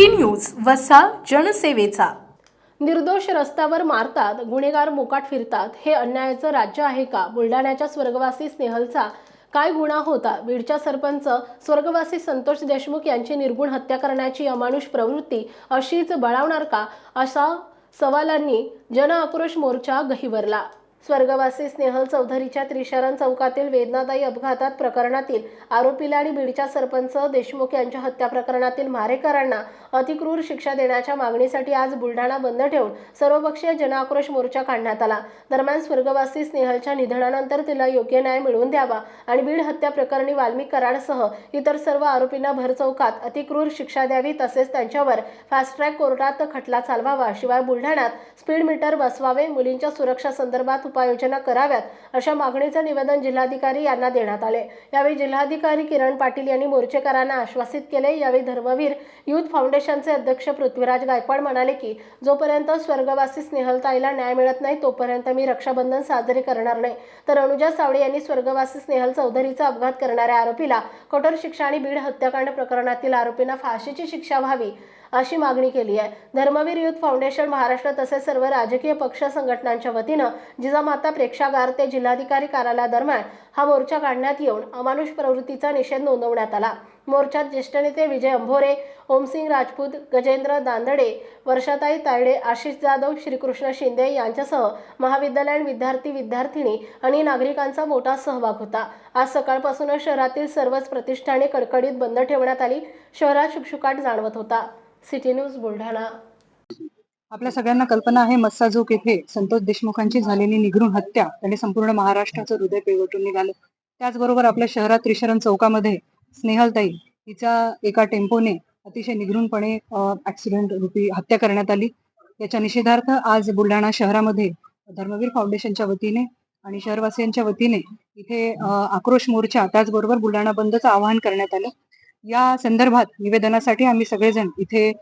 City news वसा जनसेवेचा. निर्दोष रस्त्यावर मारतात गुन्हेगार मोकाट फिरतात हे अन्यायाचं राज्य आहे का? बुलढाण्याच्या स्वर्गवासी स्नेहलचा काय गुन्हा होता? बीडच्या सरपंच स्वर्गवासी संतोष देशमुख यांची निर्गुण हत्या करण्याची अमानुष प्रवृत्ती अशीच बळावणार का? असा सवालांनी जन आक्रोश मोर्चा गहिवरला. स्वर्गवासी स्नेहल चौधरीच्या त्रिशरण चौकातील वेदनादायी अपघातात प्रकरणातील आरोपीला आणि बीडच्या सरपंच देशमुख यांच्या हत्या प्रकरणातील मारेकरांना अतिक्रूर शिक्षा देण्याच्या मागणीसाठी आज बुलढाणा बंद ठेवून सर्वपक्षीय जनआक्रोश मोर्चा काढण्यात आला. दरम्यान स्वर्गवासी स्नेहलच्या निधनानंतर तिला योग्य न्याय मिळवून द्यावा आणि बीड हत्या प्रकरणी वाल्मिक कराडसह इतर सर्व आरोपींना भर चौकात अतिक्रूर शिक्षा द्यावी तसेच त्यांच्यावर फास्ट ट्रॅक कोर्टात खटला चालवावा. शिवाय बुलढाण्यात स्पीड मीटर बसवावे मुलींच्या सुरक्षा संदर्भात उपाययोजना कराव्यात अशा मागणीचं निवेदन जिल्हाधिकारी यांना देण्यात आले. यावेळी जिल्हाधिकारी किरण पाटील यांनी मोर्चेकरांना आश्वासित केले. यावेळी धर्मवीर युथ फाउंडेशनचे अध्यक्ष पृथ्वीराज गायकवाड म्हणाले की जोपर्यंत स्वर्गवासी स्नेहलताईला न्याय मिळत नाही तोपर्यंत मी रक्षाबंधन साजरे करणार नाही. तर अनुजा सावळे यांनी स्वर्गवासी स्नेहल चौधरीचा अपघात करणाऱ्या आरोपीला कठोर शिक्षा आणि बीड हत्याकांड प्रकरणातील आरोपींना फाशीची शिक्षा व्हावी. अशी मागणी केली आहे. धर्मवीर युथ फाउंडेशन महाराष्ट्र तसेच सर्व राजकीय पक्ष संघटनांच्या वतीनं जिजामाता प्रेक्षागार ते जिल्हाधिकारी कार्यालयादरम्यान हा मोर्चा काढण्यात येऊन अमानुष प्रवृत्तीचा निषेध नोंदवण्यात आला. मोर्चात ज्येष्ठ नेते विजय अंभोरे ओमसिंग राजपूत गजेंद्र दांदडे वर्षाताई तायडे आशिष जाधव श्रीकृष्ण शिंदे यांच्यासह महाविद्यालयीन विद्यार्थी विद्यार्थिनी आणि नागरिकांचा मोठा सहभाग होता. आज सकाळपासूनच शहरातील सर्वच प्रतिष्ठाने कडकडीत बंद ठेवण्यात आली. शहरात शुकशुकाट जाणवत होता. City news Buldhana. आपल्या सगळ्यांना कल्पना आहे मस्साजोक येथे संतोष देशमुखांची झालेली निघृण हत्या त्याने संपूर्ण महाराष्ट्राचं हृदय पिळवटून निघालं. त्याचबरोबर आपल्या शहरात त्रिशरण चौकामध्ये स्नेहलताई हिच्या एका टेम्पोने अतिशय निघृणपणे ऍक्सिडेंट रूपी हत्या करण्यात आली. याच्या निषेधार्थ आज बुलढाणा शहरामध्ये धर्मवीर फाउंडेशनच्या वतीने आणि शहरवासियांच्या वतीने इथे आक्रोश मोर्चा त्याचबरोबर बुलढाणा बंदचं आवाहन करण्यात आलं. या संदर्भात निवेदनासाठी आम्ही सगळेजण इथे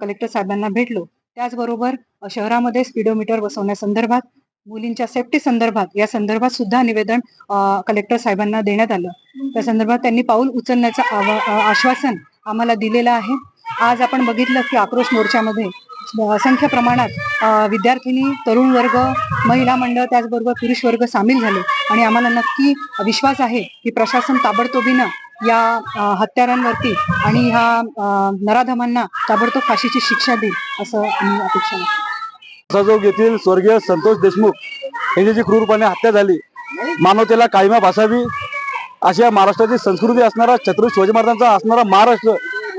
कलेक्टर साहेबांना भेटलो. त्याचबरोबर शहरामध्ये स्पीडोमीटर बसवण्यासंदर्भात मुलींच्या सेफ्टी संदर्भात या संदर्भात सुद्धा निवेदन कलेक्टर साहेबांना देण्यात आलं. त्या संदर्भात त्यांनी पाऊल उचलण्याचं आवा- आश्वासन आम्हाला दिलेलं आहे. आज आपण बघितलं की आक्रोश मोर्चामध्ये असंख्य प्रमाणात विद्यार्थिनी तरुण वर्ग महिला मंडळ त्याचबरोबर पुरुष वर्ग सामील झाले. आणि आम्हाला नक्की विश्वास आहे की प्रशासन ताबडतोबीनं या हत्यारांवरती आणि ह्या नराधमांना ताबडतोब फाशीची शिक्षा देईल असं अपेक्षा करतो. सजोग येथील स्वर्गीय संतोष देशमुख यांची जी क्रूरपणे हत्या झाली मानवतेला कायमा भासावी अशी या महाराष्ट्राची संस्कृती असणारा छत्रपती शिवाजी महाराजांचा असणारा महाराष्ट्र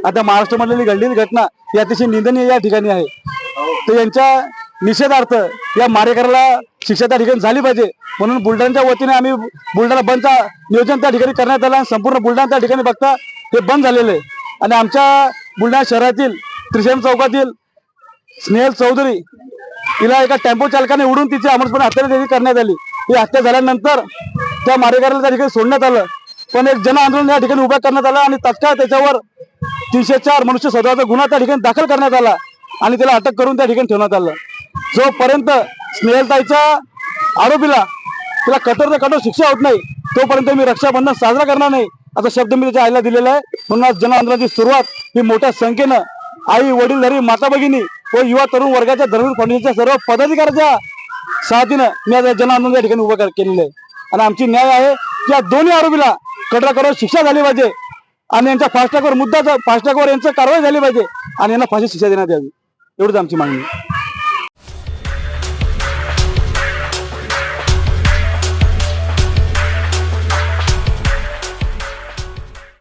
आता महाराष्ट्रामधली घडलेली घटना ही अतिशय निंदनीय या ठिकाणी आहे तर यांच्या निषेधार्थ या मारेकऱ्याला शिक्षा त्या ठिकाणी झाली पाहिजे. म्हणून बुलढाण्याच्या वतीने आम्ही बुलढाणा बंदचा नियोजन त्या ठिकाणी करण्यात आलं आणि संपूर्ण बुलढाणा त्या ठिकाणी बघता हे बंद झालेलं आहे. आणि आमच्या बुलढाणा शहरातील त्रिशरण चौकातील स्नेहल चौधरी तिला एका टेम्पो चालकाने उडून तिची अमरपणे हत्या देखील करण्यात आली. ही हत्या झाल्यानंतर त्या मारेकऱ्याला त्या ठिकाणी सोडण्यात आलं. पण एक जन आंदोलन या ठिकाणी उभा करण्यात आलं आणि तत्काळ त्याच्यावर तीनशे चार मनुष्य स्वतःचा गुन्हा त्या ठिकाणी दाखल करण्यात आला आणि त्याला अटक करून त्या ठिकाणी ठेवण्यात आलं. जोपर्यंत स्नेहलताईच्या आरोपीला तिला कठोर कठोर शिक्षा होत नाही तोपर्यंत मी रक्षाबंधन साजरा करणार नाही असा शब्द मी त्याच्या आईला दिलेला आहे. म्हणून आज जनआंदोलनाची सुरुवात ही मोठ्या संख्येनं आई वडीलधारी माता भगिनी व युवा तरुण वर्गाच्या धर्मवीर फाउंडेशनच्या सर्व पदाधिकाऱ्याच्या साथीनं मी आज जनआंदोलन या ठिकाणी उभं केलेलं आहे. आणि आमची न्याय आहे की या दोन्ही आरोपीला कठोर कठोर शिक्षा झाली पाहिजे आणि यांच्या फास्टॅगवर मुद्दा फास्टॅगवर यांचं कारवाई झाली पाहिजे आणि यांना फाशी शिक्षा देण्यात यावी. एवढीच आमची मागणी. आहे.